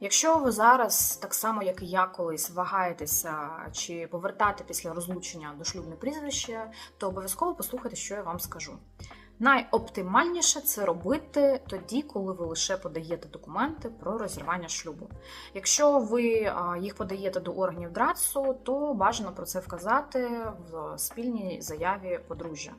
Якщо ви зараз, так само як і я колись, вагаєтеся чи повертати після розлучення до шлюбне прізвище, то обов'язково послухайте, що я вам скажу. Найоптимальніше це робити тоді, коли ви лише подаєте документи про розірвання шлюбу. Якщо ви їх подаєте до органів ДРАЦу, то бажано про це вказати в спільній заяві подружжя.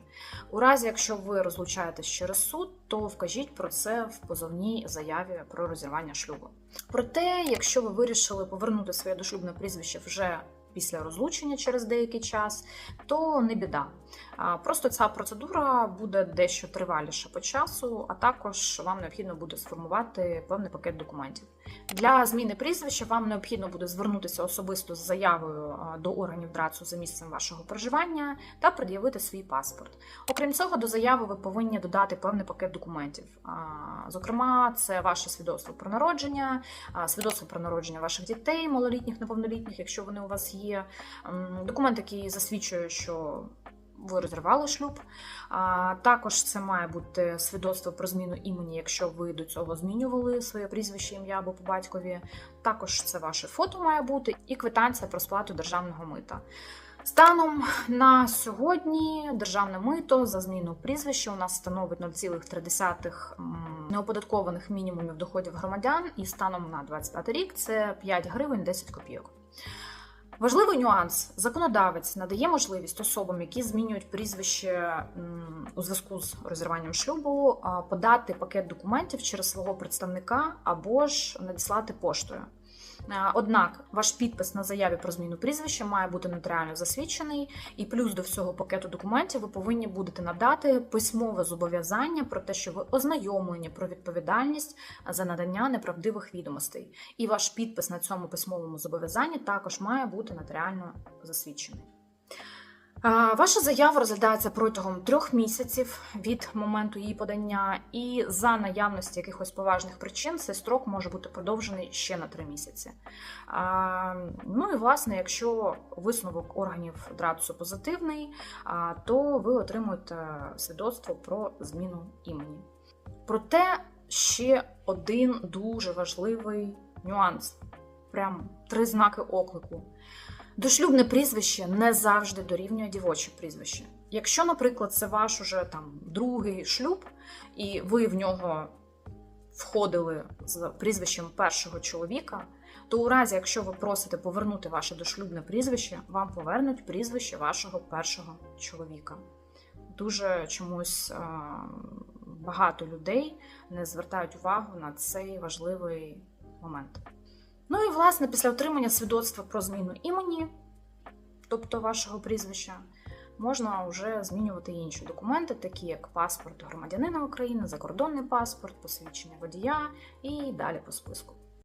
У разі, якщо ви розлучаєтесь через суд, то вкажіть про це в позовній заяві про розірвання шлюбу. Проте, якщо ви вирішили повернути своє дошлюбне прізвище вже після розлучення через деякий час, то не біда. Просто ця процедура буде дещо триваліша по часу, а також вам необхідно буде сформувати певний пакет документів. Для зміни прізвища вам необхідно буде звернутися особисто з заявою до органів ДРАЦу за місцем вашого проживання та пред'явити свій паспорт. Окрім цього, до заяви ви повинні додати певний пакет документів. Зокрема, це ваше свідоцтво про народження, свідоцтво про народження ваших дітей, малолітніх, неповнолітніх, якщо вони у вас є, м, документ, який засвідчує, що ви розривали шлюб. Також це має бути свідоцтво про зміну імені, якщо ви до цього змінювали своє прізвище, ім'я або по батькові. Також це ваше фото має бути і квитанція про сплату державного мита. Станом на сьогодні державне мито за зміну прізвища у нас становить 0,3 неоподаткованих мінімумів доходів громадян, і станом на 25 рік це 5 гривень 10 копійок. Важливий нюанс: законодавець надає можливість особам, які змінюють прізвище у зв'язку з розірванням шлюбу, подати пакет документів через свого представника або ж надіслати поштою. Е, Однак ваш підпис на заяві про зміну прізвища має бути нотаріально засвідчений, і плюс до всього пакету документів ви повинні будете надати письмове зобов'язання про те, що ви ознайомлені про відповідальність за надання неправдивих відомостей. І ваш підпис на цьому письмовому зобов'язанні також має бути нотаріально засвідчений. Ваша заява розглядається протягом трьох місяців від моменту її подання, і за наявності якихось поважних причин цей строк може бути продовжений ще на три місяці. Ну і власне, якщо висновок органів ДРАЦу позитивний, то ви отримуєте свідоцтво про зміну імені. Проте ще один дуже важливий нюанс: прям три знаки оклику. Дошлюбне прізвище не завжди дорівнює дівоче прізвище. Якщо, наприклад, це ваш уже там другий шлюб, і ви в нього входили з прізвищем першого чоловіка, то у разі, якщо ви просите повернути ваше дошлюбне прізвище, вам повернуть прізвище вашого першого чоловіка. Дуже чомусь а, багато людей не звертають увагу на цей важливий момент. Ну і власне після отримання свідоцтва про зміну імені, тобто вашого прізвища, можна вже змінювати інші документи, такі як паспорт громадянина України, закордонний паспорт, посвідчення водія і далі по списку.